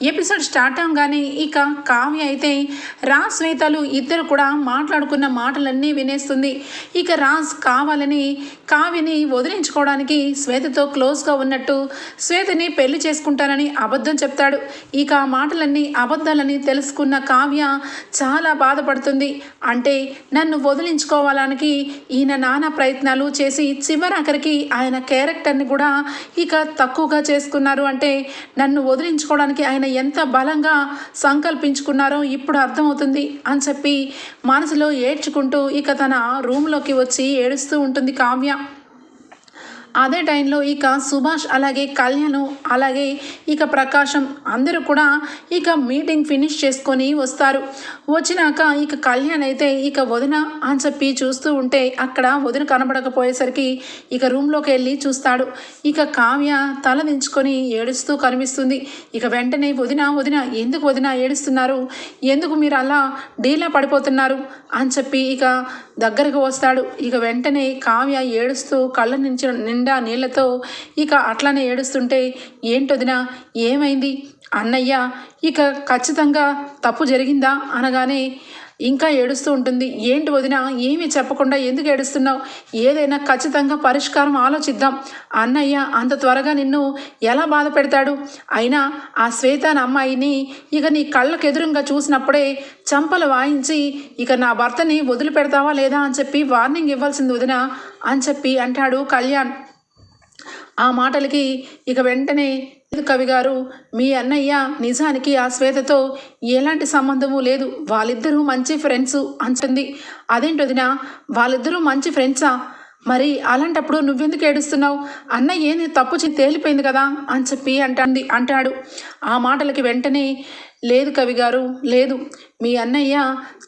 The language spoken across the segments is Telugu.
ఎపిసోడ్ స్టార్ట్ అవగానే ఇక కావ్య అయితే రాజ్ శ్వేతలు ఇద్దరు కూడా మాట్లాడుకున్న మాటలన్నీ వినేస్తుంది. ఇక రాజ్ కావాలని కావ్యని వదిలించుకోవడానికి శ్వేతతో క్లోజ్గా ఉన్నట్టు శ్వేతని పెళ్ళి చేసుకుంటానని అబద్ధం చెప్తాడు. ఇక ఆ మాటలన్నీ అబద్ధాలని తెలుసుకున్న కావ్య చాలా బాధపడుతుంది. అంటే నన్ను వదిలించుకోవడానికి ఈయన నానా ప్రయత్నాలు చేసి చివరాఖరికి ఆయన క్యారెక్టర్ని కూడా ఇక తక్కువగా చేసుకున్నారు. అంటే నన్ను వదిలించుకోవడానికి ఆయన ఎంత బలంగా సంకల్పించుకున్నారో ఇప్పుడు అర్థమవుతుంది అని చెప్పి మనసులో ఏడ్చుకుంటూ ఇక తన రూమ్లోకి వచ్చి ఏడుస్తూ ఉంటుంది కావ్య. అదే టైంలో ఇక సుభాష్ అలాగే కళ్యాణ్ అలాగే ఇక ప్రకాశం అందరూ కూడా ఇక మీటింగ్ ఫినిష్ చేసుకొని వస్తారు. వచ్చినాక ఇక కళ్యాణ్ అయితే ఇక వదిన అని చెప్పి చూస్తూ ఉంటే అక్కడ వదిన కనబడకపోయేసరికి ఇక రూమ్లోకి వెళ్ళి చూస్తాడు. ఇక కావ్య తల దించుకొని ఏడుస్తూ కనిపిస్తుంది. ఇక వెంటనే వదిన వదిన ఎందుకు వదిన ఏడుస్తున్నారు? ఎందుకు మీరు అలా డీలా పడిపోతున్నారు? అని చెప్పి ఇక దగ్గరకు వస్తాడు. ఇక వెంటనే కావ్య ఏడుస్తూ కళ్ళ నుంచి నిండా నీళ్ళతో ఇక అట్లానే ఏడుస్తుంటే ఏంటొదినా ఏమైంది? అన్నయ్య ఇక ఖచ్చితంగా తప్పు జరిగిందా? అనగానే ఇంకా ఏడుస్తూ ఉంటుంది. ఏంటి వదిన ఏమీ చెప్పకుండా ఎందుకు ఏడుస్తున్నావు? ఏదైనా ఖచ్చితంగా పరిష్కారం ఆలోచిద్దాం. అన్నయ్య అంత త్వరగా నిన్ను ఎలా బాధ పెడతాడు? అయినా ఆ శ్వేతాన్ అమ్మాయిని ఇక నీ కళ్ళకు ఎదురుగా చూసినప్పుడే చంపలు వాయించి ఇక నా భర్తని వదిలిపెడతావా లేదా? అని చెప్పి వార్నింగ్ ఇవ్వాల్సింది వదిన అని చెప్పి అంటాడు కళ్యాణ్. ఆ మాటలకి ఇక వెంటనే కవి గారు మీ అన్నయ్య నిజానికి ఆ శ్వేతతో ఎలాంటి సంబంధము లేదు. వాళ్ళిద్దరూ మంచి ఫ్రెండ్స్ అంటుంది. వదిన వాళ్ళిద్దరూ మంచి ఫ్రెండ్సా? మరి అలాంటప్పుడు నువ్వెందుకు ఏడుస్తున్నావు? అన్న ఏది తప్పు చే తేలిపోయింది కదా అని చెప్పి అంటుంది అంటాడు. ఆ మాటలకి వెంటనే లేదు కవి గారు లేదు. మీ అన్నయ్య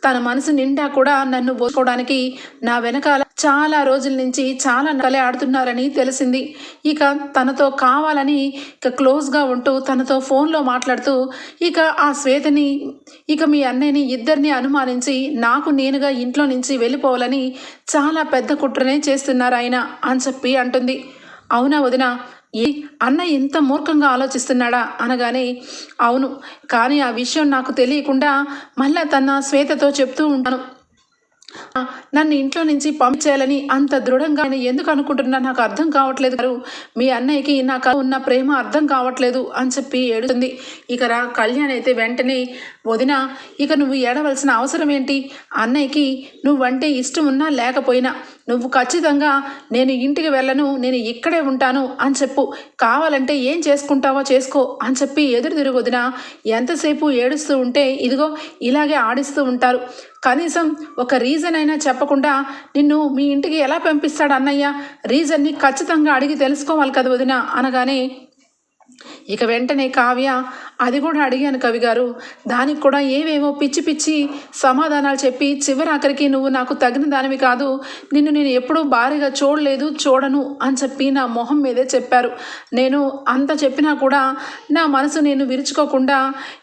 తన మనసు నిండా కూడా నన్ను పోసుకోవడానికి నా వెనకాల చాలా రోజుల నుంచి చాలా నలే ఆడుతున్నారని తెలిసింది. ఇక తనతో కావాలని ఇక క్లోజ్గా ఉంటూ తనతో ఫోన్లో మాట్లాడుతూ ఇక ఆ శ్వేతని ఇక మీ అన్నయ్యని ఇద్దరిని అనుమానించి నాకు నేనుగా ఇంట్లో నుంచి వెళ్ళిపోవాలని చాలా పెద్ద కుట్రనే చేస్తున్నారు ఆయన అని చెప్పి అంటుంది. అవునా వదిన? ఈ అన్న ఇంత మూర్ఖంగా ఆలోచిస్తున్నాడా? అనగానే అవును. కానీ ఆ విషయం నాకు తెలియకుండా మళ్ళా తన శ్వేతతో చెప్తూ ఉంటాను. నన్ను ఇంట్లో నుంచి పంపించేయాలని అంత దృఢంగా నేను ఎందుకు అనుకుంటున్నా నాకు అర్థం కావట్లేదు గారు. మీ అన్నయ్యకి నాకు ఉన్న ప్రేమ అర్థం కావట్లేదు అని చెప్పి ఏడుతుంది ఇక రా కళ్యాణ్ అయితే వెంటనే వదిన ఇక నువ్వు ఏడవలసిన అవసరం ఏంటి? అన్నయ్యకి నువ్వంటే ఇష్టం ఉన్నా లేకపోయినా నువ్వు ఖచ్చితంగా నేను ఇంటికి వెళ్ళను నేను ఇక్కడే ఉంటాను అని చెప్పు. కావాలంటే ఏం చేసుకుంటావో చేసుకో అని చెప్పి ఎదురు తిరుగుదిన ఎంతసేపు ఏడుస్తూ ఉంటే ఇదిగో ఇలాగే ఆడిస్తూ ఉంటారు. కనీసం ఒక రీజన్ అయినా చెప్పకుండా నిన్ను మీ ఇంటికి ఎలా పంపిస్తాడు అన్నయ్య? రీజన్ని ఖచ్చితంగా అడిగి తెలుసుకోవాలి కదా వదిన అనగానే ఇక వెంటనే కావ్య అది కూడా అడిగాను కవిగారు దానికి కూడా ఏవేవో పిచ్చి పిచ్చి సమాధానాలు చెప్పి చివరాఖరికి నువ్వు నాకు తగిన దానివి కాదు నిన్ను నేను ఎప్పుడూ భారీగా చూడలేదు చూడను అని చెప్పి నా మొహం మీదే చెప్పారు. నేను అంత చెప్పినా కూడా నా మనసు నేను విరుచుకోకుండా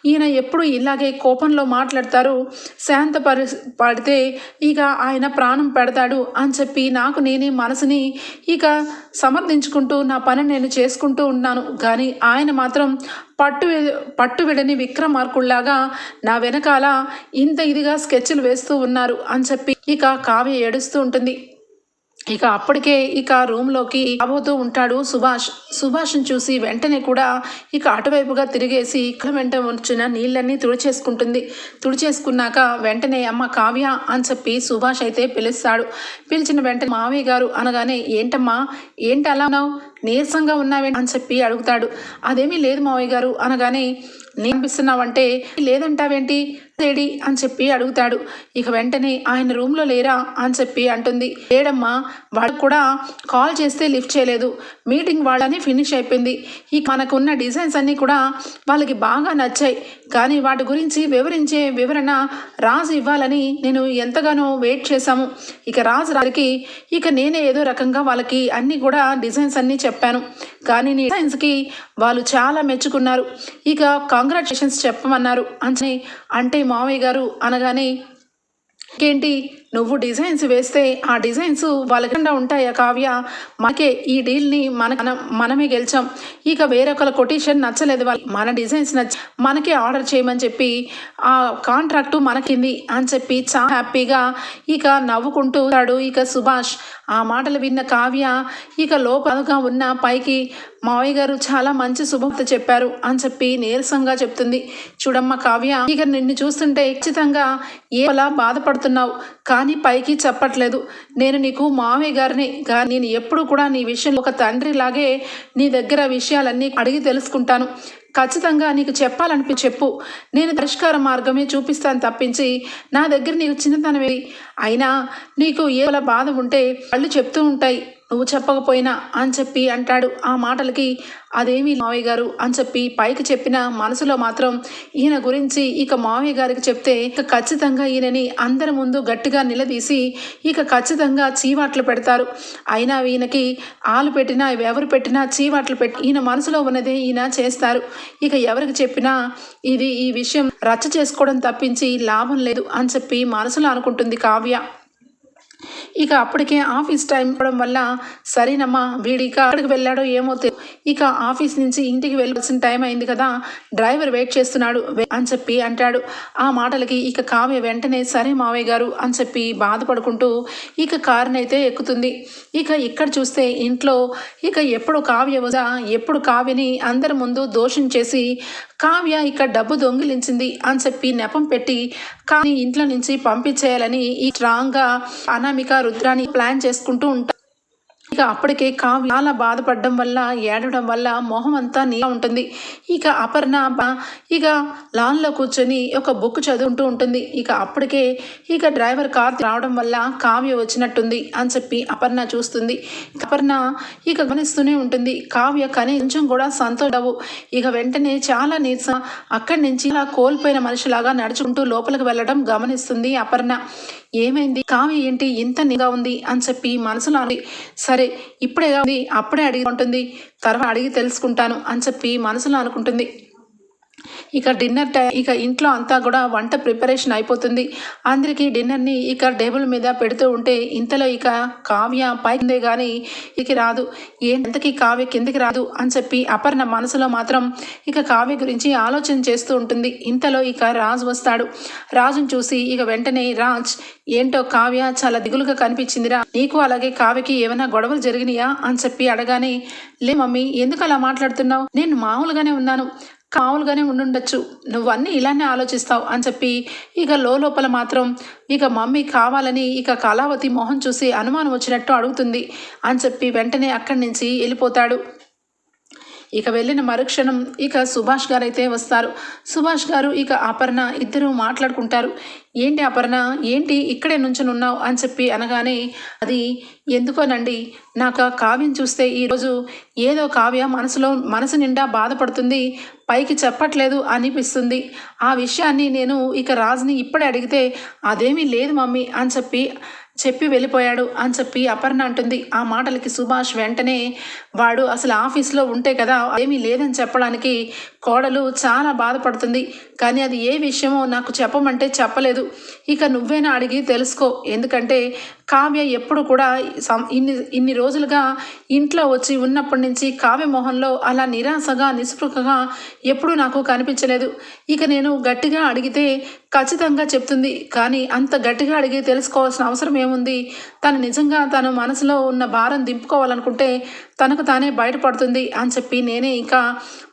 ఈయన ఎప్పుడు ఇలాగే కోపంలో మాట్లాడతారు శాంత పరి పడితే ఇక ఆయన ప్రాణం పెడతాడు అని చెప్పి నాకు నేనే మనసుని ఇక సమర్థించుకుంటూ నా పని నేను చేసుకుంటూ ఉన్నాను. కానీ ఆయన మాత్రం పట్టు పట్టు విడని విక్రమార్కుల్లాగా నా వెనకాల ఇంత ఇదిగా స్కెచ్లు వేస్తూ ఉన్నారు అని చెప్పి ఇక కావ్య ఏడుస్తూ ఉంటుంది. ఇక అప్పటికే ఇక రూమ్లోకి రాబోతూ ఉంటాడు సుభాష్. సుభాష్ని చూసి వెంటనే కూడా ఇక అటువైపుగా తిరిగేసి ఇక్కడ వెంట వచ్చిన నీళ్ళన్నీ తుడిచేసుకుంటుంది. తుడిచేసుకున్నాక వెంటనే అమ్మ కావ్య అని చెప్పి సుభాష్ అయితే పిలుస్తాడు. పిలిచిన వెంటనే మావయ్య గారు అనగానే ఏంటమ్మా? ఏంటి అలా ఉన్నావు? నీరసంగా ఉన్నావే అని చెప్పి అడుగుతాడు. అదేమీ లేదు మావయ్య గారు అనగానే నేను అనిపిస్తున్నావంటే లేదంటావేంటి లేడి? అని చెప్పి అడుగుతాడు. ఇక వెంటనే ఆయన రూమ్లో లేరా? అని చెప్పి అంటుంది. లేడమ్మా వాడు కూడా కాల్ చేస్తే లిఫ్ట్ చేయలేదు. మీటింగ్ వాళ్ళని ఫినిష్ అయిపోయింది. ఇక మనకున్న డిజైన్స్ అన్నీ కూడా వాళ్ళకి బాగా నచ్చాయి. కానీ వాటి గురించి వివరించే వివరణ రాజు ఇవ్వాలని నేను ఎంతగానో వెయిట్ చేశాము. ఇక రాజు రాజుకి ఇక నేనే ఏదో రకంగా వాళ్ళకి అన్నీ కూడా డిజైన్స్ అన్నీ చెప్పాను. కానీ నీ సైన్స్కి వాళ్ళు చాలా మెచ్చుకున్నారు. ఇక కాంగ్రాచులేషన్స్ చెప్పమన్నారు. అంటే అంటే మావయ్య గారు అనగానే ఇంకేంటి? నువ్వు డిజైన్స్ వేస్తే ఆ డిజైన్స్ వాళ్ళకుండా ఉంటాయా కావ్య? మనకే ఈ డీల్ని మన మనమే గెలిచాం. ఇక వేరొకల కొటేషన్ నచ్చలేదు వాళ్ళు మన డిజైన్స్ నచ్చ మనకే ఆర్డర్ చేయమని చెప్పి ఆ కాంట్రాక్టు మనకింది అని చెప్పి చాలా హ్యాపీగా ఇక నవ్వుకుంటూ ఉంటాడు ఇక సుభాష్. ఆ మాటలు విన్న కావ్య ఇక లోపలగా ఉన్న పైకి మావయ్య గారు చాలా మంచి శుభవార్త చెప్పారు అని చెప్పి నీరసంగా చెప్తుంది. చూడమ్మ కావ్య ఇక నిన్ను చూస్తుంటే ఖచ్చితంగా ఏలా బాధపడుతున్నావు? కానీ పైకి చెప్పట్లేదు. నేను నీకు మామయ్య గారిని కానీ నేను ఎప్పుడు కూడా నీ విషయంలో ఒక తండ్రిలాగే నీ దగ్గర విషయాలన్నీ అడిగి తెలుసుకుంటాను. ఖచ్చితంగా నీకు చెప్పాలనిపి చెప్పు. నేను పరిష్కార మార్గమే చూపిస్తాను తప్పించి నా దగ్గర నీకు చిన్నతనమే అయినా నీకు ఏలా బాధ ఉంటే వాళ్ళు చెప్తూ ఉంటాయి. నువ్వు చెప్పకపోయినా అని చెప్పి అంటాడు. ఆ మాటలకి అదేమి మావయ్య గారు అని చెప్పి పైకి చెప్పిన మనసులో మాత్రం ఈయన గురించి ఇక మావయ్య గారికి చెప్తే ఇక ఖచ్చితంగా ఈయనని అందరి ముందు గట్టిగా నిలదీసి ఇక ఖచ్చితంగా చీవాట్లు పెడతారు. అయినా ఈయనకి ఆలు పెట్టినా ఎవరు పెట్టినా చీవాట్లు పెట్టి ఈయన మనసులో ఉన్నదే ఈయన చేస్తారు. ఇక ఎవరికి చెప్పినా ఇది ఈ విషయం రచ్చ చేసుకోవడం తప్పించి లాభం లేదు అని చెప్పి మనసులో అనుకుంటుంది కావ్య. ఇక అప్పటికే ఆఫీస్ టైం అవడం వల్ల సరేనమ్మా వీడిక అక్కడికి వెళ్ళాడో ఏమో ఇక ఆఫీస్ నుంచి ఇంటికి వెళ్ళాల్సిన టైం అయింది కదా డ్రైవర్ వెయిట్ చేస్తున్నాడు అని చెప్పి అంటాడు. ఆ మాటలకి ఇక కావ్య వెంటనే సరే మావయ్య గారు అని చెప్పి బాధపడుకుంటూ ఇక కారునైతే ఎక్కుతుంది. ఇక ఇక్కడ చూస్తే ఇంట్లో ఇక ఎప్పుడు కావ్య వదా ఎప్పుడు కావ్యని అందరి ముందు దోషం చేసి కావ్య ఇక డబ్బు దొంగిలించింది అని చెప్పి నెపం పెట్టి కానీ ఇంట్లో నుంచి పంపించేయాలని ఈ స్ట్రాంగ్గా అనామిక రుద్రాని ప్లాన్ చేసుకుంటూ ఉంటారు. ఇక అప్పటికే కావ్య చాలా బాధపడడం వల్ల ఏడవడం వల్ల మొహం అంతా నీగా ఉంటుంది. ఇక అపర్ణ ఇక లాన్లో కూర్చొని ఒక బుక్ చదువుకుంటూ ఉంటుంది. ఇక అప్పటికే ఇక డ్రైవర్ కార్ రావడం వల్ల కావ్య వచ్చినట్టుంది అని చెప్పి అపర్ణ చూస్తుంది. అపర్ణ ఇక గమనిస్తూనే ఉంటుంది. కావ్య కనీసం కొంచెం కూడా సంతోషవు ఇక వెంటనే చాలా నీరస అక్కడి నుంచి ఇలా కోల్పోయిన మనిషిలాగా నడుచుకుంటూ లోపలికి వెళ్ళడం గమనిస్తుంది అపర్ణ. ఏమైంది? కావ్య ఏంటి? ఇంత నిగా ఉంది అని చెప్పి మనసులో సరే ఇప్పుడే ఉంది? అప్పుడే అడిగి ఉంటుంది. తర్వాత అడిగి తెలుసుకుంటాను అని చెప్పి మనసులో అనుకుంటుంది. ఇక డిన్నర్ టైం ఇక ఇంట్లో అంతా కూడా వంట ప్రిపరేషన్ అయిపోతుంది. అందరికీ డిన్నర్ని ఇక టేబుల్ మీద పెడుతూ ఉంటే ఇంతలో ఇక కావ్య పైకిందే కానీ ఇక రాదు. ఏంతకి కావ్య కిందకి రాదు అని చెప్పి అపర్ణ మనసులో మాత్రం ఇక కావ్య గురించి ఆలోచన చేస్తూ ఉంటుంది. ఇంతలో ఇక రాజు వస్తాడు. రాజును చూసి ఇక వెంటనే రాజ్ ఏంటో కావ్య చాలా దిగులుగా కనిపించిందిరా. నీకు అలాగే కావ్యకి ఏమైనా గొడవలు జరిగినాయా? అని చెప్పి అడగానే లే మమ్మీ ఎందుకు అలా మాట్లాడుతున్నావు? నేను మామూలుగానే ఉన్నాను. కావులుగానే ఉండుండొచ్చు. నువ్వన్నీ ఇలానే ఆలోచిస్తావు అని చెప్పి ఇక లోపల మాత్రం ఇక మమ్మీ కావాలని ఇక కళావతి మొహం చూసి అనుమానం వచ్చినట్టు అడుగుతుంది అని చెప్పి వెంటనే అక్కడి నుంచి వెళ్ళిపోతాడు. ఇక వెళ్ళిన మరుక్షణం ఇక సుభాష్ గారు అయితే వస్తారు. సుభాష్ గారు ఇక అపర్ణ ఇద్దరు మాట్లాడుకుంటారు. ఏంటి అపర్ణ? ఏంటి ఇక్కడే నుంచుని ఉన్నావు అని చెప్పి అనగానే అది ఎందుకోనండి? నాకు ఆ కావ్యం చూస్తే ఈరోజు ఏదో కావ్య మనసులో మనసు నిండా బాధపడుతుంది పైకి చెప్పట్లేదు అనిపిస్తుంది. ఆ విషయాన్ని నేను ఇక రాజుని ఇప్పుడే అడిగితే అదేమీ లేదు మమ్మీ అని చెప్పి చెప్పి వెళ్ళిపోయాడు అని చెప్పి అపర్ణ అంటుంది. ఆ మాటలకి సుభాష్ వెంటనే వాడు అసలు ఆఫీస్లో ఉంటే కదా ఏమీ లేదని చెప్పడానికి కోడలు చాలా బాధపడుతుంది. కానీ అది ఏ విషయమో నాకు చెప్పమంటే చెప్పలేదు. ఇక నువ్వేనా అడిగి తెలుసుకో. ఎందుకంటే కావ్య ఎప్పుడు కూడా సం- ఇన్ని ఇన్ని రోజులుగా ఇంట్లో వచ్చి ఉన్నప్పటి నుంచి కావ్య మొహంలో అలా నిరాశగా నిస్పృహగా ఎప్పుడూ నాకు కనిపించలేదు. ఇక నేను గట్టిగా అడిగితే ఖచ్చితంగా చెప్తుంది. కానీ అంత గట్టిగా అడిగి తెలుసుకోవాల్సిన అవసరం ఏముంది? తను నిజంగా తను మనసులో ఉన్న భారం దింపుకోవాలనుకుంటే తనకు తానే బయటపడుతుంది అని చెప్పి నేనే ఇంకా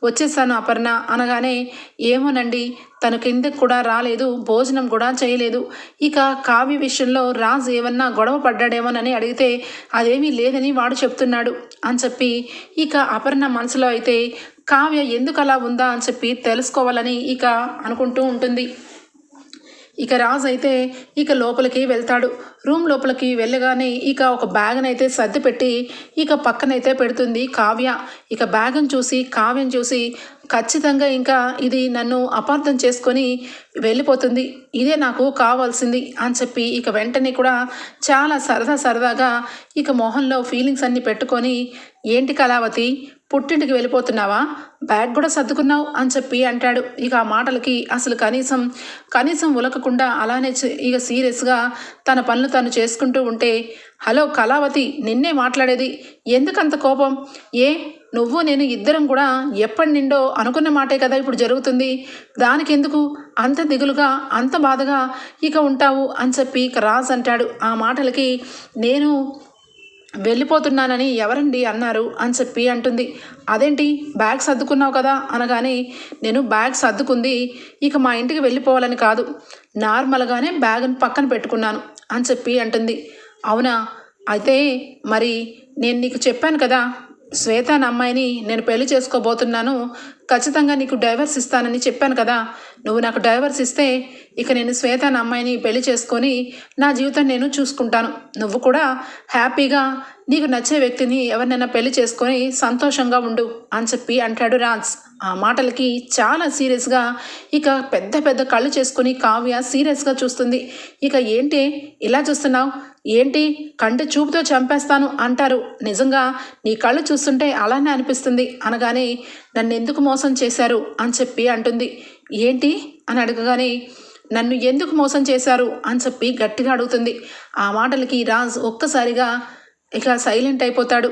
వచ్చేసాను అపర్ణ అనగానే ఏమోనండి తన కిందకు కూడా రాలేదు భోజనం కూడా చేయలేదు. ఇక కావ్య విషయంలో రాజు ఏమన్నా గొడవ పడ్డాడేమోనని అడిగితే అదేమీ లేదని వాడు చెప్తున్నాడు అని చెప్పి ఇక అపర్ణ మనసులో అయితే కావ్య ఎందుకు అలా ఉందా? అని చెప్పి తెలుసుకోవాలని ఇక అనుకుంటూ ఉంటుంది. ఇక రాజు అయితే ఇక లోపలికి వెళ్తాడు. రూమ్ లోపలికి వెళ్ళగానే ఇక ఒక బ్యాగ్ని అయితే సర్ది పెట్టి ఇక పక్కనైతే పెడుతుంది కావ్య. ఇక బ్యాగ్ని చూసి కావ్యం చూసి ఖచ్చితంగా ఇంకా ఇది నన్ను అపార్థం చేసుకొని వెళ్ళిపోతుంది. ఇదే నాకు కావాల్సింది అని చెప్పి ఇక వెంటనే కూడా చాలా సరదా సరదాగా ఇక మొహంలో ఫీలింగ్స్ అన్నీ పెట్టుకొని ఏంటి కళావతి? పుట్టింటికి వెళ్ళిపోతున్నావా? బ్యాగ్ కూడా సర్దుకున్నావు అని చెప్పి అంటాడు. ఇక ఆ మాటలకి అసలు కనీసం కనీసం ఉలకకుండా అలానే ఇక సీరియస్గా తన పనులు తను చేసుకుంటూ ఉంటే హలో కళావతి నిన్నే మాట్లాడేది. ఎందుకంత కోపం? ఏ నువ్వు నేను ఇద్దరం కూడా ఎప్పటి నిండో అనుకున్న మాటే కదా ఇప్పుడు జరుగుతుంది. దానికి ఎందుకు అంత దిగులుగా అంత బాధగా ఇక ఉంటావు అని చెప్పి ఇక రాజ్ అంటాడు. ఆ మాటలకి నేను వెళ్ళిపోతున్నానని ఎవరండి అన్నారు అని చెప్పి అంటుంది. అదేంటి? బ్యాగ్ సర్దుకున్నావు కదా? అనగానే నేను బ్యాగ్ సర్దుకుంది ఇక మా ఇంటికి వెళ్ళిపోవాలని కాదు. నార్మల్గానే బ్యాగ్ని పక్కన పెట్టుకున్నాను అని చెప్పి అంటుంది. అవునా? అయితే మరి నేను నీకు చెప్పాను కదా శ్వేత అమ్మాయిని నేను పెళ్ళి చేసుకోబోతున్నాను ఖచ్చితంగా నీకు డైవర్స్ ఇస్తానని చెప్పాను కదా. నువ్వు నాకు డైవర్స్ ఇస్తే ఇక నేను శ్వేత అమ్మాయిని పెళ్ళి చేసుకొని నా జీవితం నేను చూసుకుంటాను. నువ్వు కూడా హ్యాపీగా నీకు నచ్చే వ్యక్తిని ఎవరినైనా పెళ్ళి చేసుకొని సంతోషంగా ఉండు అని చెప్పి అంటాడు రాజ్. ఆ మాటలకి చాలా సీరియస్గా ఇక పెద్ద పెద్ద కళ్ళు చేసుకుని కావ్య సీరియస్గా చూస్తుంది. ఇక ఏంటి ఇలా చూస్తున్నావు? ఏంటి కంటి చూపుతో చంపేస్తాను అంటారు. నిజంగా నీ కళ్ళు చూస్తుంటే అలానే అనిపిస్తుంది అనగానే నన్ను ఎందుకు మోసం చేశారు అని చెప్పి అంటుంది. ఏంటి? అని అడగగానే నన్ను ఎందుకు మోసం చేశారు అని చెప్పి గట్టిగా అడుగుతుంది. ఆ మాటలకి రాజ్ ఒక్కసారిగా ఇక సైలెంట్ అయిపోతాడు.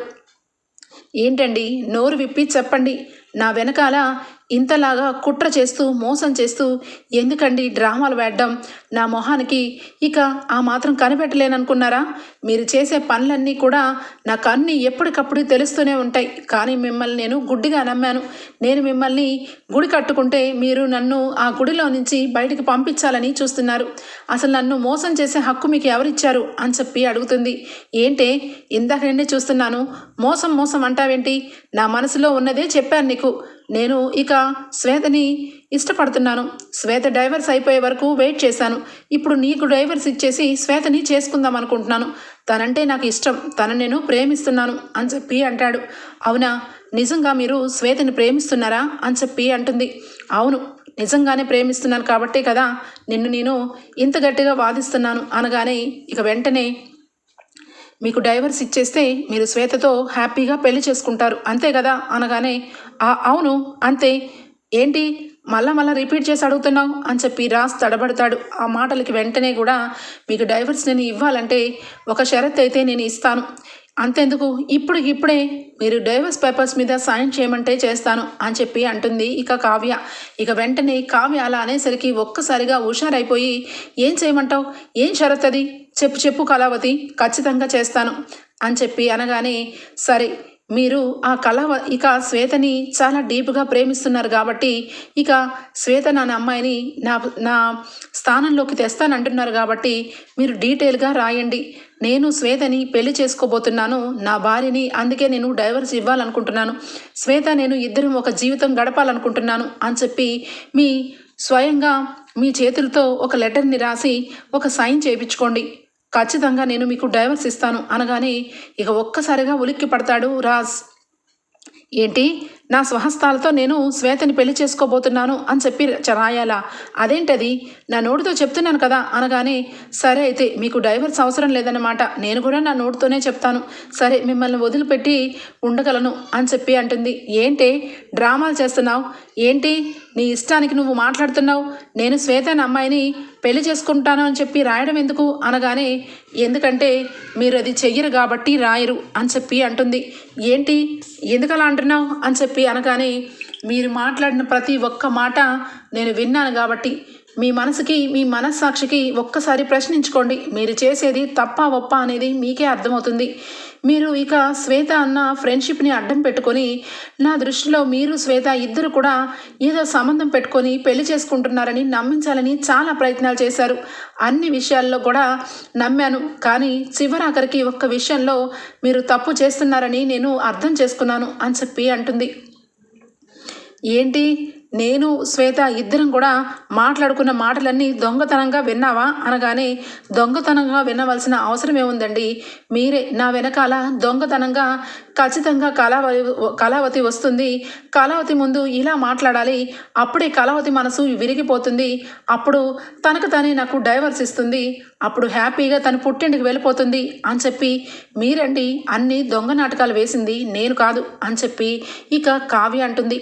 ఏంటండి? నోరు విప్పి చెప్పండి. నా వెనకాల ఇంతలాగా కుట్ర చేస్తూ మోసం చేస్తూ ఎందుకండి డ్రామాలు వేడడం? నా మొహానికి ఇక ఆ మాత్రం కనిపెట్టలేననుకున్నారా? మీరు చేసే పనులన్నీ కూడా నాకు అన్నీ ఎప్పటికప్పుడు తెలుస్తూనే ఉంటాయి. కానీ మిమ్మల్ని నేను గుడ్డిగా నమ్మాను. నేను మిమ్మల్ని గుడి కట్టుకుంటే మీరు నన్ను ఆ గుడిలో నుంచి బయటికి పంపించాలని చూస్తున్నారు. అసలు నన్ను మోసం చేసే హక్కు మీకు ఎవరిచ్చారు? అని చెప్పి అడుగుతుంది. ఏంటే? ఇందాక నుండి చూస్తున్నాను. మోసం మోసం అంటావేంటి? నా మనసులో ఉన్నదే చెప్పాను నీకు. నేను ఇక శ్వేతని ఇష్టపడుతున్నాను. శ్వేత డైవర్స్ అయిపోయే వరకు వెయిట్ చేశాను. ఇప్పుడు నీకు డైవర్స్ ఇచ్చేసి శ్వేతని చేసుకుందాం అనుకుంటున్నాను. తనంటే నాకు ఇష్టం. తను నేను ప్రేమిస్తున్నాను అని చెప్పి అంటాడు. అవునా? నిజంగా మీరు శ్వేతని ప్రేమిస్తున్నారా అని చెప్పి అంటుంది. అవును నిజంగానే ప్రేమిస్తున్నాను కాబట్టే కదా నిన్ను నేను ఇంత గట్టిగా వాదిస్తున్నాను అనగానే ఇక వెంటనే మీకు డైవర్స్ ఇచ్చేస్తే మీరు శ్వేతతో హ్యాపీగా పెళ్ళి చేసుకుంటారు. అంతే కదా? అనగానే "ఆ, అవును అంతే. ఏంటి? మళ్ళా మళ్ళా రిపీట్ చేసి అడుగుతున్నావు? అని చెప్పి రాస్ తడబడతాడు. ఆ మాటలకి వెంటనే కూడా మీకు డైవర్స్ నేను ఇవ్వాలంటే ఒక షరత్ అయితే నేను ఇస్తాను. అంతెందుకు? ఇప్పుడు ఇప్పుడే మీరు డైవర్స్ పేపర్స్ మీద సైన్ చేయమంటే చేస్తాను అని చెప్పి అంటుంది ఇక కావ్య. ఇక వెంటనే కావ్య అలా అనేసరికి ఒక్కసారిగా హుషారైపోయి ఏం చేయమంటావు? ఏం షరత్ అది చెప్పు చెప్పు కళావతి ఖచ్చితంగా చేస్తాను అని చెప్పి అనగానే సరే మీరు ఆ కళావ ఇక శ్వేతని చాలా డీప్గా ప్రేమిస్తున్నారు కాబట్టి ఇక శ్వేత నా అమ్మాయిని నా నా స్థానంలోకి తెస్తానంటున్నారు కాబట్టి మీరు డీటెయిల్గా రాయండి. నేను శ్వేతని పెళ్ళి చేసుకోబోతున్నాను నా భార్యని అందుకే నేను డైవర్స్ ఇవ్వాలనుకుంటున్నాను. శ్వేత నేను ఇద్దరం ఒక జీవితం గడపాలనుకుంటున్నాను అని చెప్పి మీ స్వయంగా మీ చేతులతో ఒక లెటర్ని రాసి ఒక సైన్ చేయించుకోండి. ఖచ్చితంగా నేను మీకు డైవర్స్ ఇస్తాను అనగానే ఇక ఒక్కసారిగా ఉలిక్కి పడతాడు రాజ్. ఏంటి? నా స్వహస్తాలతో నేను శ్వేతని పెళ్ళి చేసుకోబోతున్నాను అని చెప్పి చ- రాయాలా? అదేంటది? నా నోటితో చెప్తున్నాను కదా అనగానే సరే అయితే మీకు డైవర్స్ అవసరం లేదన్నమాట. నేను కూడా నా నోటితోనే చెప్తాను. సరే మిమ్మల్ని వదిలిపెట్టి ఉండగలను అని చెప్పి అంటుంది. ఏంటి? డ్రామాలు చేస్తున్నావు? ఏంటి? నీ ఇష్టానికి నువ్వు మాట్లాడుతున్నావు. నేను శ్వేత అమ్మాయిని పెళ్ళి చేసుకుంటాను అని చెప్పి రాయడం ఎందుకు అనగానే ఎందుకంటే మీరు అది చెయ్యరు కాబట్టి రాయరు అని చెప్పి అంటుంది. ఏంటి? ఎందుకు అలా అంటున్నావు? అని చెప్పి అనగానే మీరు మాట్లాడిన ప్రతి ఒక్క మాట నేను విన్నాను కాబట్టి మీ మనసుకి మీ మనస్సాక్షికి ఒక్కసారి ప్రశ్నించుకోండి. మీరు చేసేది తప్ప ఒప్ప అనేది మీకే అర్థమవుతుంది. మీరు ఇక శ్వేత అన్న ఫ్రెండ్షిప్ని అడ్డం పెట్టుకొని నా దృష్టిలో మీరు శ్వేత ఇద్దరు కూడా ఏదో సంబంధం పెట్టుకొని పెళ్ళి చేసుకుంటున్నారని నమ్మించాలని చాలా ప్రయత్నాలు చేశారు. అన్ని విషయాల్లో కూడా నమ్మాను. కానీ చివరాఖరికి ఒక్క విషయంలో మీరు తప్పు చేస్తున్నారని నేను అర్థం చేసుకున్నాను అని చెప్పి అంటుంది. ఏంటి? నేను శ్వేత ఇద్దరం కూడా మాట్లాడుకున్న మాటలన్నీ దొంగతనంగా విన్నావా? అనగానే దొంగతనంగా వినవలసిన అవసరం ఏముందండి? మీరే నా వెనకాల దొంగతనంగా ఖచ్చితంగా కళావతి కళావతి వస్తుంది. కళావతి ముందు ఇలా మాట్లాడాలి. అప్పుడే కళావతి మనసు విరిగిపోతుంది. అప్పుడు తనకు తనే నాకు డైవర్స్ ఇస్తుంది. అప్పుడు హ్యాపీగా తను పుట్టింటికి వెళ్ళిపోతుంది అని చెప్పి మీరండి అన్ని దొంగ నాటకాలు వేసింది నేను కాదు అని చెప్పి ఇక కావ్య అంటుంది.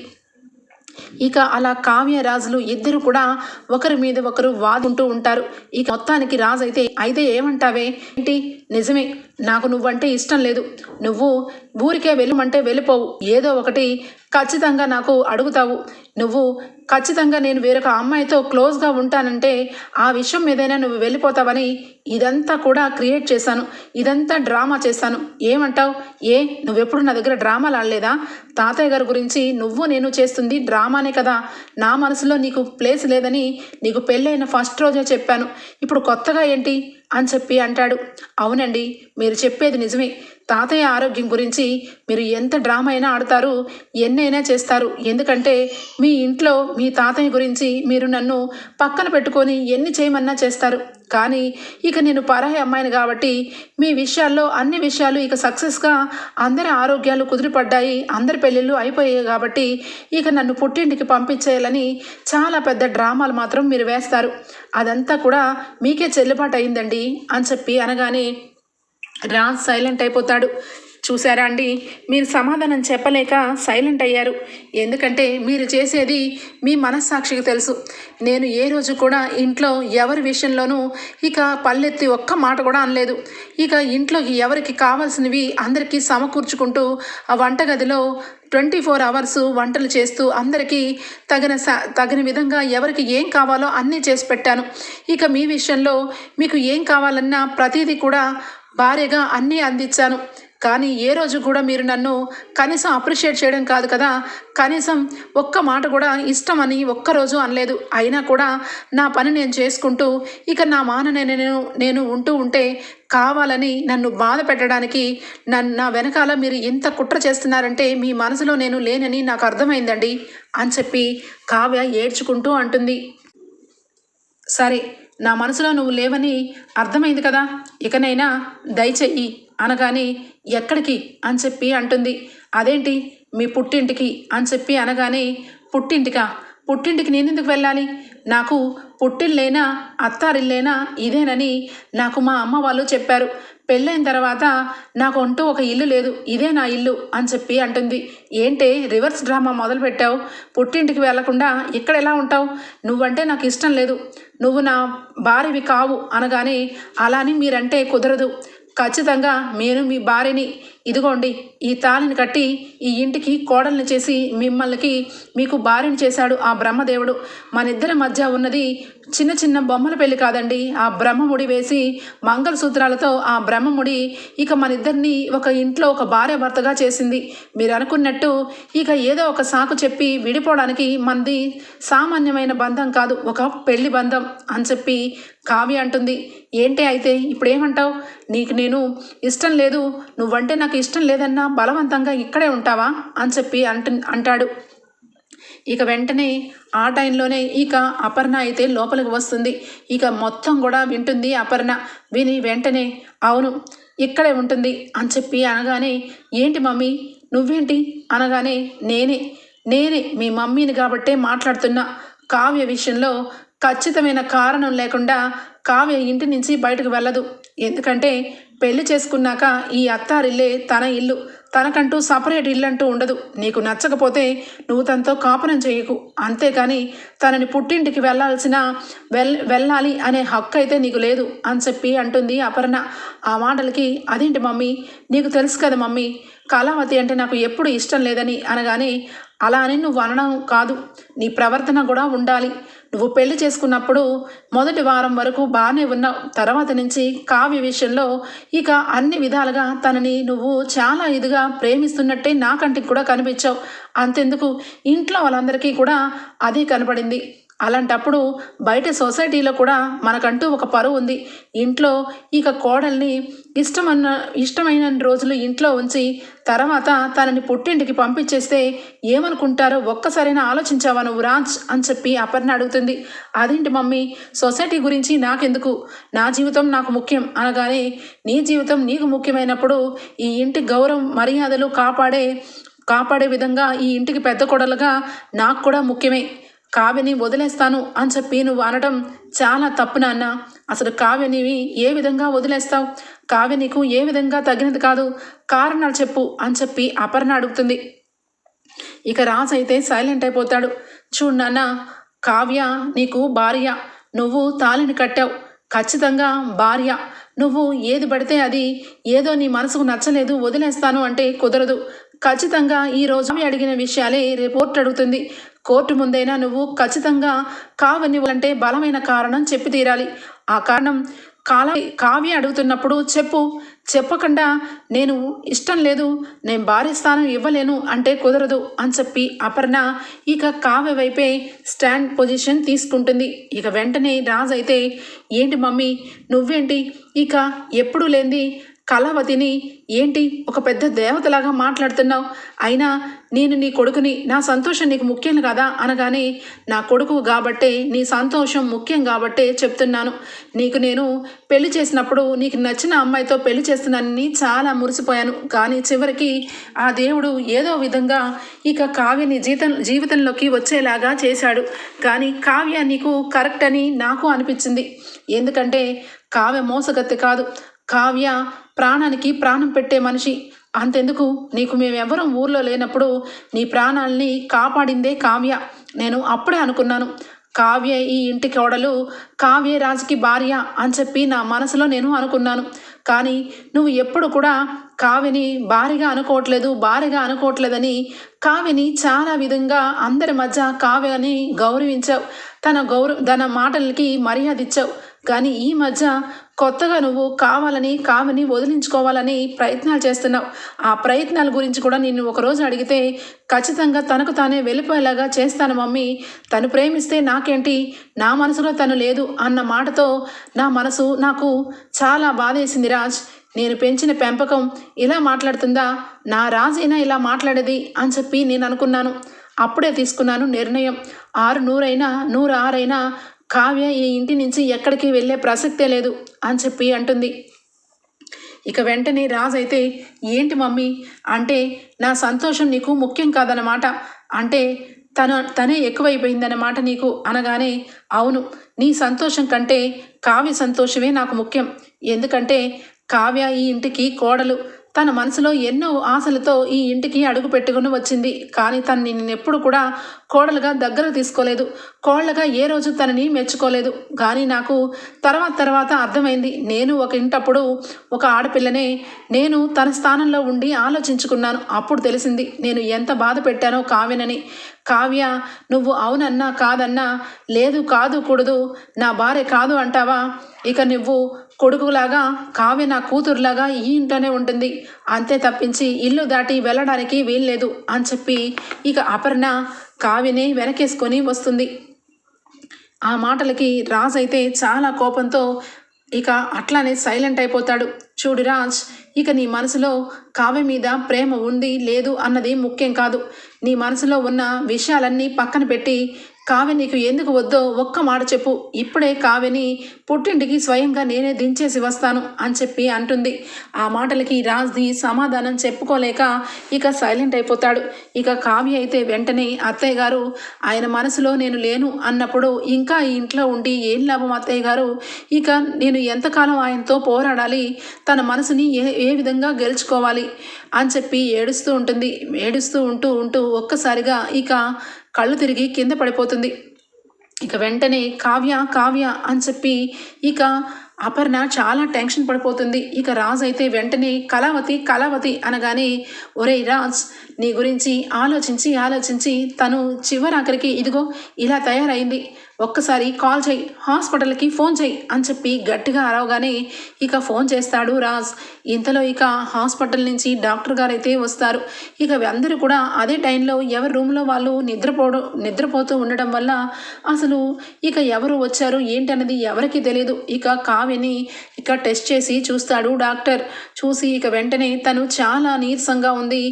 ఇక అలా కావ్య రాజులు ఇద్దరు కూడా ఒకరి మీద ఒకరు వాదుంటూ ఉంటారు. ఇక మొత్తానికి రాజు అయితే అయితే ఏమంటావే? ఏంటి? నిజమే నాకు నువ్వంటే ఇష్టం లేదు. నువ్వు ఊరికే వెళ్ళమంటే వెళ్ళిపోవు. ఏదో ఒకటి ఖచ్చితంగా నాకు అడుగుతావు. నువ్వు ఖచ్చితంగా నేను వేరొక అమ్మాయితో క్లోజ్గా ఉంటానంటే ఆ విషయం ఏదైనా నువ్వు వెళ్ళిపోతావని ఇదంతా కూడా క్రియేట్ చేశాను. ఇదంతా డ్రామా చేశాను. ఏమంటావు? ఏ నువ్వెప్పుడు నా దగ్గర డ్రామాలు ఆడలేదా? తాతయ్య గారి గురించి నువ్వు నేను చేస్తుంది డ్రామానే కదా. నా మనసులో నీకు ప్లేస్ లేదని నీకు పెళ్ళైన ఫస్ట్ రోజే చెప్పాను. ఇప్పుడు కొత్తగా ఏంటి? అని చెప్పి అంటాడు. అవునండి మీరు చెప్పేది నిజమే. తాతయ్య ఆరోగ్యం గురించి మీరు ఎంత డ్రామా అయినా ఆడతారు ఎన్నైనా చేస్తారు. ఎందుకంటే మీ ఇంట్లో మీ తాతయ్య గురించి మీరు నన్ను పక్కన పెట్టుకొని ఎన్ని చేయమన్నా చేస్తారు. కానీ ఇక నేను పరాయి అమ్మాయిని కాబట్టి మీ విషయాల్లో అన్ని విషయాలు ఇక సక్సెస్గా అందరి ఆరోగ్యాలు కుదిరిపడ్డాయి అందరి పెళ్ళిళ్ళు అయిపోయాయి కాబట్టి ఇక నన్ను పుట్టింటికి పంపించేయాలని చాలా పెద్ద డ్రామాలు మాత్రం మీరు వేస్తారు. అదంతా కూడా మీకే చెల్లుబాటు అయిందండి అని చెప్పి అనగానే రాజ్ సైలెంట్ అయిపోతాడు. చూసారా అండి? మీరు సమాధానం చెప్పలేక సైలెంట్ అయ్యారు. ఎందుకంటే మీరు చేసేది మీ మనస్సాక్షికి తెలుసు. నేను ఏ రోజు కూడా ఇంట్లో ఎవరి విషయంలోనూ ఇక పల్లెత్తి ఒక్క మాట కూడా అనలేదు. ఇక ఇంట్లోకి ఎవరికి కావాల్సినవి అందరికీ సమకూర్చుకుంటూ ఆ వంటగదిలో ట్వంటీ ఫోర్ అవర్స్ వంటలు చేస్తూ అందరికీ తగిన స తగిన విధంగా ఎవరికి ఏం కావాలో అన్నీ చేసి పెట్టాను. ఇక మీ విషయంలో మీకు ఏం కావాలన్నా ప్రతిదీ కూడా భార్యగా అన్నీ అందించాను. కానీ ఏ రోజు కూడా మీరు నన్ను కనీసం అప్రిషియేట్ చేయడం కాదు కదా. కనీసం ఒక్క మాట కూడా ఇష్టమని ఒక్కరోజు అనలేదు. అయినా కూడా నా పని నేను చేసుకుంటూ ఇక నా మాన నేను నేను ఉంటూ ఉంటే కావాలని నన్ను బాధ పెట్టడానికి నన్ను నా వెనకాల మీరు ఎంత కుట్ర చేస్తున్నారంటే మీ మనసులో నేను లేనని నాకు అర్థమైందండి అని చెప్పి కావ్య ఏడ్చుకుంటూ అంటుంది. సరే నా మనసులో నువ్వు లేవని అర్థమైంది కదా? ఇకనైనా దయచెయ్యి అనగానే ఎక్కడికి అని చెప్పి అంటుంది. అదేంటి? మీ పుట్టింటికి అని చెప్పి అనగానే పుట్టింటికా? పుట్టింటికి నేను ఎందుకు వెళ్ళాలి? నాకు పుట్టిల్లేనా అత్తారిల్లేనా ఇదేనని నాకు మా అమ్మ వాళ్ళు చెప్పారు. పెళ్ళైన తర్వాత నాకు అంటూ ఒక ఇల్లు లేదు. ఇదే నా ఇల్లు అని చెప్పి అంటుంది. ఏంటే రివర్స్ డ్రామా మొదలు పెట్టావు పుట్టింటికి వెళ్ళకుండా ఇక్కడ ఎలా ఉంటావు? నువ్వంటే నాకు ఇష్టం లేదు. నువ్వు నా భార్యవి కావు అనగానే అలాని మీరంటే కుదరదు. ఖచ్చితంగా నేను మీ భార్యని ఇదిగోండి ఈ తాళిని కట్టి ఈ ఇంటికి కోడల్ని చేసి మిమ్మల్ని మీకు భార్యని చేశాడు ఆ బ్రహ్మదేవుడు. మన ఇద్దరి మధ్య ఉన్నది చిన్న చిన్న బొమ్మల పెళ్ళి కాదండి. ఆ బ్రహ్మముడి వేసి మంగళసూత్రాలతో ఆ బ్రహ్మముడి ఇక మన ఇద్దరిని ఒక ఇంట్లో ఒక భార్య భర్తగా చేసింది. మీరు అనుకున్నట్టు ఇక ఏదో ఒక సాకు చెప్పి విడిపోవడానికి మనది సామాన్యమైన బంధం కాదు ఒక పెళ్ళి బంధం అని చెప్పి కావ్య అంటుంది. ఏంటి అయితే ఇప్పుడు ఏమంటావు నీకు నేను ఇష్టం లేదు నువ్వంటే నాకు ఇష్టం లేదన్నా బలవంతంగా ఇక్కడే ఉంటావా? అని చెప్పి అంట అంటాడు. ఇక వెంటనే ఆ టైంలోనే ఇక అపర్ణ అయితే లోపలికి వస్తుంది. ఇక మొత్తం కూడా వింటుంది అపర్ణ. విని వెంటనే అవును ఇక్కడే ఉంటుంది అని చెప్పి అనగానే ఏంటి మమ్మీ? నువ్వేంటి? అనగానే నేనే నేనే మీ మమ్మీని కాబట్టే మాట్లాడుతున్నా. కావ్య విషయంలో ఖచ్చితమైన కారణం లేకుండా కావ్య ఇంటి నుంచి బయటకు వెళ్ళదు. ఎందుకంటే పెళ్ళి చేసుకున్నాక ఈ అత్తారిల్లే తన ఇల్లు. తనకంటూ సపరేట్ ఇల్లు అంటూ ఉండదు. నీకు నచ్చకపోతే నువ్వు తనతో కాపురం చేయకు. అంతేకాని తనని పుట్టింటికి వెళ్ళాల్సిన వెల్ వెళ్ళాలి అనే హక్కు అయితే నీకు లేదు అని చెప్పి అంటుంది అపర్ణ. ఆ మాటలకి అదేంటి మమ్మీ? నీకు తెలుసు కదా మమ్మీ కళావతి అంటే నాకు ఎప్పుడు ఇష్టం లేదని అనగానే అలా అని నువ్వు అనడం కాదు. నీ ప్రవర్తన కూడా ఉండాలి. నువ్వు పెళ్ళి చేసుకున్నప్పుడు మొదటి వారం వరకు బాగానే ఉన్నావు తర్వాత నుంచి కావ్య విషయంలో ఇక అన్ని విధాలుగా తనని నువ్వు చాలా ఇదిగా ప్రేమిస్తున్నట్టే నాకంటికి కూడా కనిపించావు. అంతెందుకు? ఇంట్లో వాళ్ళందరికీ కూడా అదే కనపడింది. అలాంటప్పుడు బయట సొసైటీలో కూడా మనకంటూ ఒక పరువు ఉంది. ఇంట్లో ఇక కోడల్ని ఇష్టమన్న ఇష్టమైన రోజులు ఇంట్లో ఉంచి తర్వాత తనని పుట్టింటికి పంపించేస్తే ఏమనుకుంటారో ఒక్కసారైనా ఆలోచించావా నువ్వు రాజ్ అని చెప్పి అపర్ణ అడుగుతుంది. అదేంటి మమ్మీ సొసైటీ గురించి నాకెందుకు? నా జీవితం నాకు ముఖ్యం అనగానే నీ జీవితం నీకు ముఖ్యమైనప్పుడు ఈ ఇంటి గౌరవం మర్యాదలు కాపాడే కాపాడే విధంగా ఈ ఇంటికి పెద్ద కొడలుగా నాకు కూడా ముఖ్యమే. కావ్యని వదిలేస్తాను అని చెప్పి నువ్వు అనడం చాలా తప్పు నాన్న. అసలు కావ్యనివి ఏ విధంగా వదిలేస్తావు? కావ్య నీకు ఏ విధంగా తగినది కాదు. కారణాలు చెప్పు అని చెప్పి అపర్ణ అడుగుతుంది. ఇక రాజు అయితే సైలెంట్ అయిపోతాడు. చూడు నాన్న కావ్య నీకు భార్య. నువ్వు తాళిని కట్టావు. ఖచ్చితంగా భార్య. నువ్వు ఏది పడితే అది ఏదో నీ మనసుకు నచ్చలేదు వదిలేస్తాను అంటే కుదరదు. ఖచ్చితంగా ఈ రోజు అడిగిన విషయాలే రిపోర్ట్ అడుగుతుంది. కోర్టు ముందైనా నువ్వు ఖచ్చితంగా కావనివ్వాలంటే బలమైన కారణం చెప్పి తీరాలి. ఆ కారణం కాల కావ్య అడుగుతున్నప్పుడు చెప్పు. చెప్పకుండా నేను ఇష్టం లేదు నేను భార్య స్థానం ఇవ్వలేను అంటే కుదరదు అని చెప్పి అపర్ణ ఇక కావ్య వైపే స్టాండ్ పొజిషన్ తీసుకుంటుంది. ఇక వెంటనే రాజు అయితే ఏంటి మమ్మీ నువ్వేంటి? ఇక ఎప్పుడు లేనిది కళావతిని ఏంటి ఒక పెద్ద దేవతలాగా మాట్లాడుతున్నావు? అయినా నేను నీ కొడుకుని నా సంతోషం నీకు ముఖ్యం కదా? అనగానే నా కొడుకు కాబట్టే నీ సంతోషం ముఖ్యం కాబట్టే చెప్తున్నాను. నీకు నేను పెళ్ళి చేసినప్పుడు నీకు నచ్చిన అమ్మాయితో పెళ్ళి చేస్తున్నానని చాలా మురిసిపోయాను. కానీ చివరికి ఆ దేవుడు ఏదో విధంగా ఇక కావ్యని జీతం జీవితంలోకి వచ్చేలాగా చేశాడు. కానీ కావ్య నీకు కరెక్ట్ అని నాకు అనిపించింది. ఎందుకంటే కావ్య మోసగత్తె కాదు. కావ్య ప్రాణానికి ప్రాణం పెట్టే మనిషి. అంతెందుకు? నీకు మేమెవరం ఊర్లో లేనప్పుడు నీ ప్రాణాల్ని కాపాడిందే కావ్య. నేను అప్పుడే అనుకున్నాను. కావ్య ఈ ఇంటి కోడలు కావ్య రాజుకి భార్య అని చెప్పి నా మనసులో నేను అనుకున్నాను. కానీ నువ్వు ఎప్పుడు కూడా కావ్యని భారీగా అనుకోవట్లేదు భారీగా అనుకోవట్లేదని కావ్యని చాలా విధంగా అందరి మధ్య కావ్యని గౌరవించావు. తన గౌరవ తన మాటలకి మర్యాద ఇచ్చావు కానీ ఈ మధ్య కొత్తగా నువ్వు కావాలని కావని వదిలించుకోవాలని ప్రయత్నాలు చేస్తున్నావు. ఆ ప్రయత్నాల గురించి కూడా నిన్ను ఒకరోజు అడిగితే ఖచ్చితంగా తనకు తానే వెళ్ళిపోయేలాగా చేస్తాను మమ్మీ. తను ప్రేమిస్తే నాకేంటి? నా మనసులో తను లేదు అన్న మాటతో నా మనసు నాకు చాలా బాధేసింది రాజ్. నేను పెంచిన పెంపకం ఇలా మాట్లాడుతుందా? నా రాజైనా ఇలా మాట్లాడేది అని చెప్పి నేను అనుకున్నాను. అప్పుడే తీసుకున్నాను నిర్ణయం. ఆరు నూరైనా నూరు ఆరైనా కావ్య ఈ ఇంటి నుంచి ఎక్కడికి వెళ్ళే ప్రసక్తే లేదు అని చెప్పి అంటుంది. ఇక వెంటనే రాజు అయితే ఏంటి మమ్మీ? అంటే నా సంతోషం నీకు ముఖ్యం కాదన్నమాట. అంటే తన తనే ఎక్కువైపోయిందన్నమాట నీకు అనగానే అవును నీ సంతోషం కంటే కావ్య సంతోషమే నాకు ముఖ్యం. ఎందుకంటే కావ్య ఈ ఇంటికి కోడలు. తన మనసులో ఎన్నో ఆశలతో ఈ ఇంటికి అడుగు పెట్టుకుని వచ్చింది. కానీ తను నేనెప్పుడు కూడా కోడలుగా దగ్గర తీసుకోలేదు. కోడలుగా ఏ రోజు తనని మెచ్చుకోలేదు. కానీ నాకు తర్వాత తర్వాత అర్థమైంది. నేను ఒక ఇంటప్పుడు ఒక ఆడపిల్లనే నేను తన స్థానంలో ఉండి ఆలోచించుకున్నాను. అప్పుడు తెలిసింది నేను ఎంత బాధ పెట్టానో కావ్యనని. కావ్య నువ్వు అవునన్నా కాదన్నా లేదు కాదు కూడదు నా భార్య కాదు అంటావా? ఇక నువ్వు కొడుకులాగా కావ్య నా కూతురులాగా ఈ ఇంట్లోనే ఉంటుంది. అంతే తప్పించి ఇల్లు దాటి వెళ్ళడానికి వీల్లేదు అని చెప్పి ఇక అపర్ణ కావ్యని వెనకేసుకొని వస్తుంది. ఆ మాటలకి రాజ్ అయితే చాలా కోపంతో ఇక అట్లానే సైలెంట్ అయిపోతాడు. చూడు రాజ్ ఇక నీ మనసులో కావ్య మీద ప్రేమ ఉంది లేదు అన్నది ముఖ్యం కాదు. నీ మనసులో ఉన్న విషయాలన్నీ పక్కన పెట్టి కావ్య నీకు ఎందుకు వద్దో ఒక్క మాట చెప్పు. ఇప్పుడే కావ్యని పుట్టింటికి స్వయంగా నేనే దించేసి వస్తాను అని చెప్పి అంటుంది. ఆ మాటలకి రాజ్ది సమాధానం చెప్పుకోలేక ఇక సైలెంట్ అయిపోతాడు. ఇక కావ్య అయితే వెంటనే అత్తయ్య గారు ఆయన మనసులో నేను లేను అన్నప్పుడు ఇంకా ఈ ఇంట్లో ఉండి ఏం లాభం అత్తయ్య గారు? ఇక నేను ఎంతకాలం ఆయనతో పోరాడాలి? తన మనసుని ఏ ఏ విధంగా గెలుచుకోవాలి? అని చెప్పి ఏడుస్తూ ఉంటుంది. ఏడుస్తూ ఉంటూ ఉంటూ ఒక్కసారిగా ఇక కళ్ళు తిరిగి కింద పడిపోతుంది. ఇక వెంటనే కావ్య కావ్య అని చెప్పి ఇక అపర్ణ చాలా టెన్షన్ పడిపోతుంది. ఇక రాజ్ అయితే వెంటనే కళావతి కళావతి అనగానే ఒరేయ్ రాజ్ నీ గురించి ఆలోచించి ఆలోచించి తను చివరాఖరికి ఇదిగో ఇలా తయారైంది. ఒక్కసారి కాల్ చేయి హాస్పిటల్కి ఫోన్ చేయి అని చెప్పి గట్టిగా అరవగానే ఇక ఫోన్ చేస్తాడు రాజ్. ఇంతలో ఇక హాస్పిటల్ నుంచి డాక్టర్ గారు అయితే వస్తారు. ఇక అందరూ కూడా అదే టైంలో ఎవరి రూమ్లో వాళ్ళు నిద్రపోవడం నిద్రపోతూ ఉండడం వల్ల అసలు ఇక ఎవరు వచ్చారు ఏంటి అనేది ఎవరికి తెలియదు ఇక కావ్యని ఇక టెస్ట్ చేసి చూస్తాడు డాక్టర్. చూసి ఇక వెంటనే తను చాలా నీరసంగా ఉంది.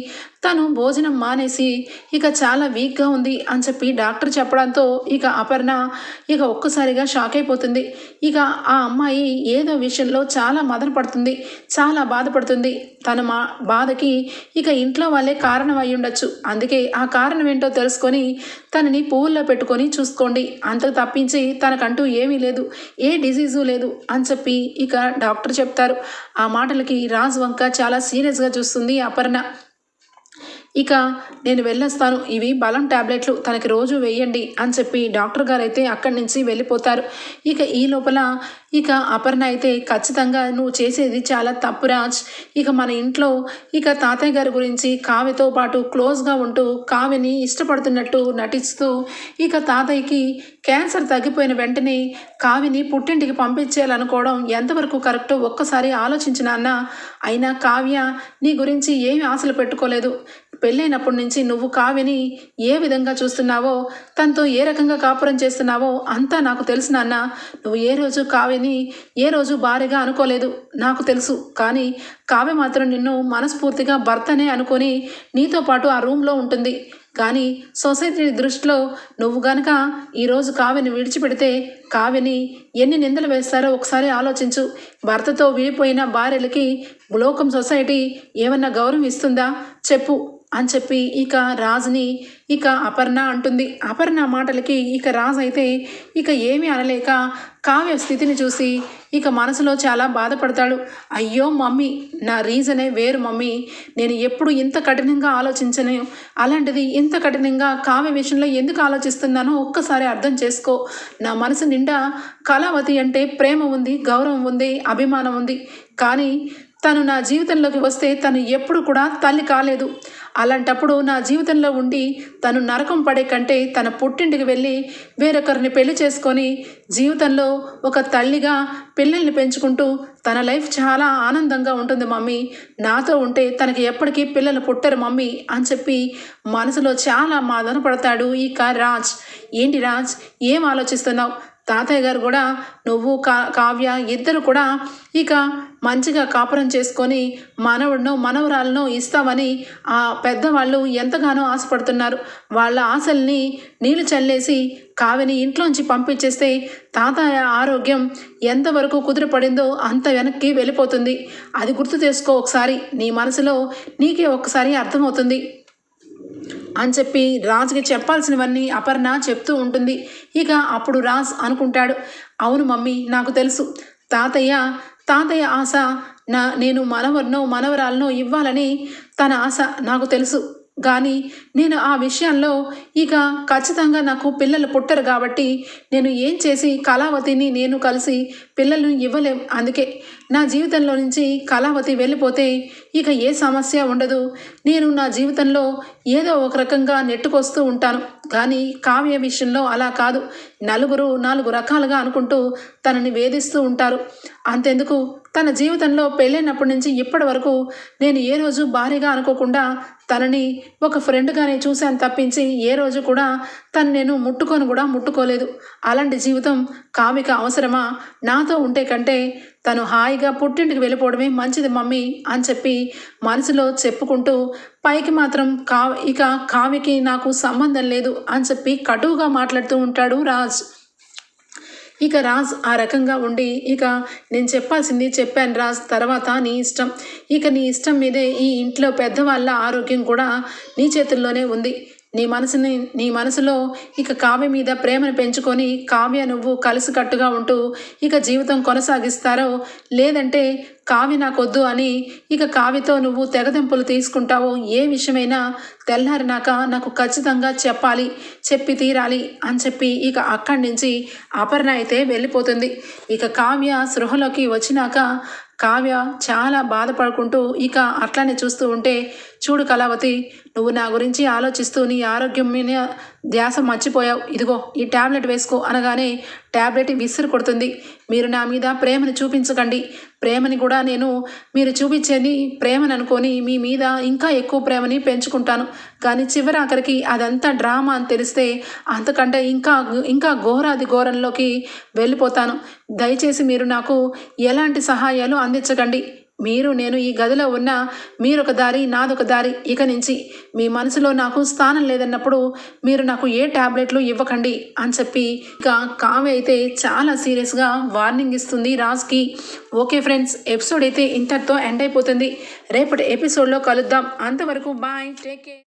తను భోజనం మానేసి ఇక చాలా వీక్గా ఉంది అని చెప్పి డాక్టర్ చెప్పడంతో ఇక అపర్ణ ఇక ఒక్కసారిగా షాక్ అయిపోతుంది. ఇక ఆ అమ్మాయి ఏదో విషయంలో చాలా మదన పడుతుంది చాలా బాధపడుతుంది. తన మా బాధకి ఇక ఇంట్లో వాళ్ళే కారణం అయి ఉండొచ్చు. అందుకే ఆ కారణం ఏంటో తెలుసుకొని తనని పువ్వుల్లో పెట్టుకొని చూసుకోండి. అంతకు తప్పించి తనకంటూ ఏమీ లేదు ఏ డిజీజు లేదు అని చెప్పి ఇక డాక్టర్ చెప్తారు. ఆ మాటలకి రాజు వంక చాలా సీరియస్గా చూస్తుంది అపర్ణ. ఇక నేను వెళ్ళొస్తాను. ఇవి బలం టాబ్లెట్లు. తనకి రోజు వేయండి అని చెప్పి డాక్టర్ గారు అయితే అక్కడి నుంచి వెళ్ళిపోతారు. ఇక ఈ లోపల ఇక అపర్ణ అయితే ఖచ్చితంగా నువ్వు చేసేది చాలా తప్పు రాజ్. ఇక మన ఇంట్లో ఇక తాతయ్య గారి గురించి కావ్యతో పాటు క్లోజ్గా ఉంటూ కావ్యని ఇష్టపడుతున్నట్టు నటిస్తూ ఇక తాతయ్యకి క్యాన్సర్ తగ్గిపోయిన వెంటనే కావ్యని పుట్టింటికి పంపించేయాలనుకోవడం ఎంతవరకు కరెక్టో ఒక్కసారి ఆలోచించిన అన్న. అయినా కావ్య నీ గురించి ఏమి ఆశలు పెట్టుకోలేదు. పెళ్ళైనప్పటి నుంచి నువ్వు కావ్యని ఏ విధంగా చూస్తున్నావో తనతో ఏ రకంగా కాపురం చేస్తున్నావో అంతా నాకు తెలుసు నాన్న. నువ్వు ఏ రోజు కావ్యని ఏ రోజు భార్యగా అనుకోలేదు నాకు తెలుసు. కానీ కావ్య మాత్రం నిన్ను మనస్ఫూర్తిగా భర్తనే అనుకొని నీతో పాటు ఆ రూమ్లో ఉంటుంది. కానీ సొసైటీ దృష్టిలో నువ్వు గనక ఈరోజు కావ్యని విడిచిపెడితే కావ్యని ఎన్ని నిందలు వేస్తారో ఒకసారి ఆలోచించు. భర్తతో విడిపోయిన భార్యలకి లోకం సొసైటీ ఏమన్నా గౌరవం ఇస్తుందా? చెప్పు. అని చెప్పి ఇక రాజుని ఇక అపర్ణ అంటుంది. అపర్ణ మాటలకి ఇక రాజు అయితే ఇక ఏమీ అనలేక కావ్య స్థితిని చూసి ఇక మనసులో చాలా బాధపడతాడు. అయ్యో మమ్మీ నా రీజనే వేరు మమ్మీ. నేను ఎప్పుడు ఇంత కఠినంగా ఆలోచించను. అలాంటిది ఇంత కఠినంగా కావ్య విషయంలో ఎందుకు ఆలోచిస్తున్నానో ఒక్కసారి అర్థం చేసుకో. నా మనసు నిండా కళావతి అంటే ప్రేమ ఉంది గౌరవం ఉంది అభిమానం ఉంది. కానీ తను నా జీవితంలోకి వస్తే తను ఎప్పుడు కూడా తల్లి కాలేదు. అలాంటప్పుడు నా జీవితంలో ఉండి తను నరకం పడే కంటే తన పుట్టింటికి వెళ్ళి వేరొకరిని పెళ్ళి చేసుకొని జీవితంలో ఒక తల్లిగా పిల్లల్ని పెంచుకుంటూ తన లైఫ్ చాలా ఆనందంగా ఉంటుంది మమ్మీ. నాతో ఉంటే తనకి ఎప్పటికీ పిల్లలు పుట్టరు మమ్మీ అని చెప్పి మనసులో చాలా మాదన పడతాడు ఈ కా రాజ్. ఏంటి రాజ్? ఏం ఆలోచిస్తున్నావు? తాతయ్య గారు కూడా నువ్వు కా కావ్య ఇద్దరు కూడా ఇక మంచిగా కాపురం చేసుకొని మనవుడినో మనవరాలను ఇస్తామని ఆ పెద్దవాళ్ళు ఎంతగానో ఆశపడుతున్నారు. వాళ్ళ ఆశల్ని నీళ్ళు చల్లేసి కావ్యని ఇంట్లోంచి పంపించేస్తే తాతయ్య ఆరోగ్యం ఎంతవరకు కుదిరిపడిందో అంత వెనక్కి వెళ్ళిపోతుంది. అది గుర్తు చేసుకో ఒకసారి. నీ మనసులో నీకే ఒకసారి అర్థమవుతుంది. అని చెప్పి రాజుకి చెప్పాల్సినవన్నీ అపర్ణ చెప్తూ ఉంటుంది. ఇక అప్పుడు రాజ్ అనుకుంటాడు అవును మమ్మీ నాకు తెలుసు. తాతయ్య తాతయ్య ఆశ నా నేను మనవరినో మనవరాలనో ఇవ్వాలని తన ఆశ నాకు తెలుసు. కానీ నేను ఆ విషయాల్లో ఇక ఖచ్చితంగా నాకు పిల్లలు పుట్టరు కాబట్టి నేను ఏం చేసి కళావతిని నేను కలిసి పిల్లలను ఇవ్వలేం. అందుకే నా జీవితంలో నుంచి కళావతి వెళ్ళిపోతే ఇక ఏ సమస్య ఉండదు. నేను నా జీవితంలో ఏదో ఒక రకంగా నెట్టుకొస్తూ ఉంటాను. కానీ కావ్య విషయంలో అలా కాదు. నలుగురు నాలుగు రకాలుగా అనుకుంటూ తనని వేధిస్తూ ఉంటారు. అంతెందుకు? తన జీవితంలో పెళ్ళైనప్పటి నుంచి ఇప్పటి వరకు నేను ఏ రోజు భారీగా అనుకోకుండా తనని ఒక ఫ్రెండ్గానే చూశాను తప్పించి ఏ రోజు కూడా తను నేను ముట్టుకొని కూడా ముట్టుకోలేదు. అలాంటి జీవితం కామిక అవసరమా? నాతో ఉంటే కంటే తను హాయిగా పుట్టింటికి వెళ్ళిపోవడమే మంచిది మమ్మీ అని చెప్పి మనసులో చెప్పుకుంటూ పైకి మాత్రం కా ఇక కావికి నాకు సంబంధం లేదు అని చెప్పి కటువుగా మాట్లాడుతూ ఉంటాడు రాజ్. ఇక రాజ్ ఆ రకంగా ఉండి ఇక నేను చెప్పాల్సింది చెప్పాను రాజ్ తర్వాత నీ ఇష్టం. ఇక నీ ఇష్టం మీదే ఈ ఇంట్లో పెద్దవాళ్ళ ఆరోగ్యం కూడా నీ చేతుల్లోనే ఉంది. నీ మనసుని నీ మనసులో ఇక కావ్య మీద ప్రేమను పెంచుకొని కావ్య నువ్వు కలిసికట్టుగా ఉంటూ ఇక జీవితం కొనసాగిస్తారో లేదంటే కావ్య నాకొద్దు అని ఇక కావ్యతో నువ్వు తెగదెంపులు తీసుకుంటావో ఏ విషయమైనా తెల్లారినాక నాకు ఖచ్చితంగా చెప్పాలి చెప్పి తీరాలి అని చెప్పి ఇక అక్కడి నుంచి అపర్ణ అయితే వెళ్ళిపోతుంది. ఇక కావ్య సృహలోకి వచ్చినాక కావ్య చాలా బాధపడుకుంటూ ఇక అట్లానే చూస్తూ ఉంటే చూడు కళావతి నువ్వు నా గురించి ఆలోచిస్తూ నీ ఆరోగ్యం మీద ధ్యాస మర్చిపోయావు. ఇదిగో ఈ ట్యాబ్లెట్ వేసుకో అనగానే ట్యాబ్లెట్ విసిరు కొడుతుంది. మీరు నా మీద ప్రేమను చూపించకండి. ప్రేమని కూడా నేను మీరు చూపించేది ప్రేమని అనుకొని మీ మీద ఇంకా ఎక్కువ ప్రేమని పెంచుకుంటాను. కానీ చివరి ఆఖరికి అదంతా డ్రామా అని తెలిస్తే అంతకంటే ఇంకా ఇంకా ఘోరాది ఘోరంలోకి వెళ్ళిపోతాను. దయచేసి మీరు నాకు ఎలాంటి సహాయాలు అందించకండి. మీరు నేను ఈ గదిలో ఉన్న మీరొక దారి నాదొక దారి. ఇక నుంచి మీ మనసులో నాకు స్థానం లేదన్నప్పుడు మీరు నాకు ఏ ట్యాబ్లెట్లు ఇవ్వకండి అని చెప్పి ఇక కావ్య అయితే చాలా సీరియస్గా వార్నింగ్ ఇస్తుంది రాజ్కి. ఓకే ఫ్రెండ్స్ ఎపిసోడ్ అయితే ఇంతటితో ఎండ్ అయిపోతుంది. రేపటి ఎపిసోడ్లో కలుద్దాం. అంతవరకు బాయ్ టేక్ కేర్.